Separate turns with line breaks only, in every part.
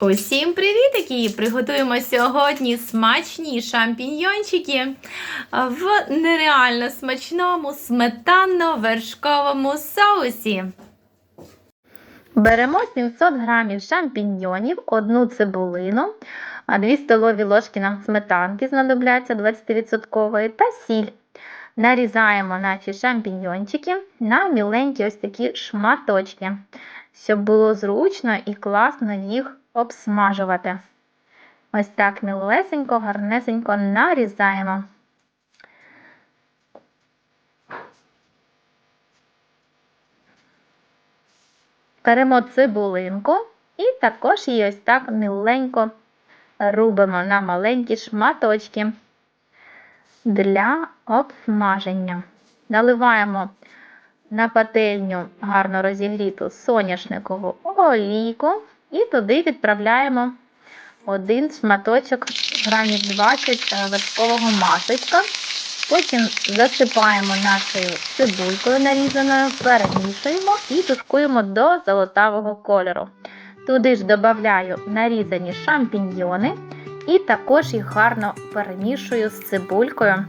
Усім привітики! Приготуємо сьогодні смачні шампіньйончики в нереально смачному сметанно-вершковому соусі. Беремо 700 грамів шампіньйонів, одну цибулину, 2 столові ложки нам сметанки знадобляться 20% та сіль. Нарізаємо наші шампіньйончики на міленькі ось такі шматочки, щоб було зручно і класно їх обсмажувати. Ось так мілесенько, гарнесенько нарізаємо. Беремо цибулинку і також її ось так міленько рубимо на маленькі шматочки для обсмаження. Наливаємо на пательню гарно розігріту соняшникову олійку і туди відправляємо один шматочок грамів 20 вершкового масочка. Потім засипаємо нашою цибулькою нарізаною, перемішуємо і тушкуємо до золотавого кольору. Туди ж додаю нарізані шампіньйони і також їх гарно перемішую з цибулькою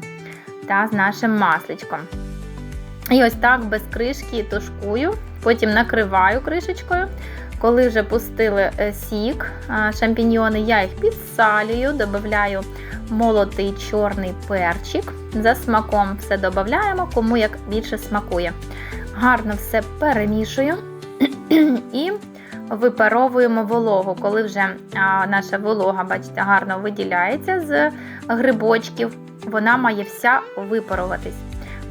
та з нашим масличком. І ось так без кришки тушкую, потім накриваю кришечкою. Коли вже пустили е, сік, шампіньйони, я їх підсалюю, додаю молотий чорний перчик. За смаком все додаємо, кому як більше смакує. Гарно все перемішую і випаровуємо вологу. Коли вже наша волога, бачите, гарно виділяється з грибочків, вона має вся випаруватись.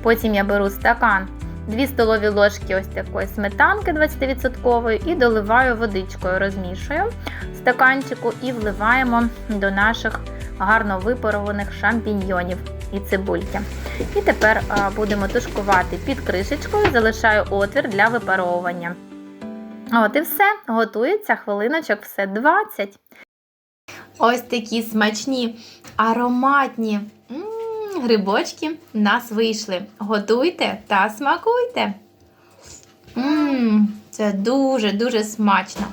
Потім я беру стакан 2 столові ложки ось такої сметанки 20% і доливаю водичкою, розмішую в стаканчику і вливаємо до наших гарно випарованих шампіньйонів і цибульки. І тепер будемо тушкувати під кришечкою, залишаю отвір для випаровування. От і все, готується хвилиночок, все 20. Ось такі смачні, ароматні грибочки в нас вийшли. Готуйте та смакуйте. Ммм, це дуже-дуже смачно.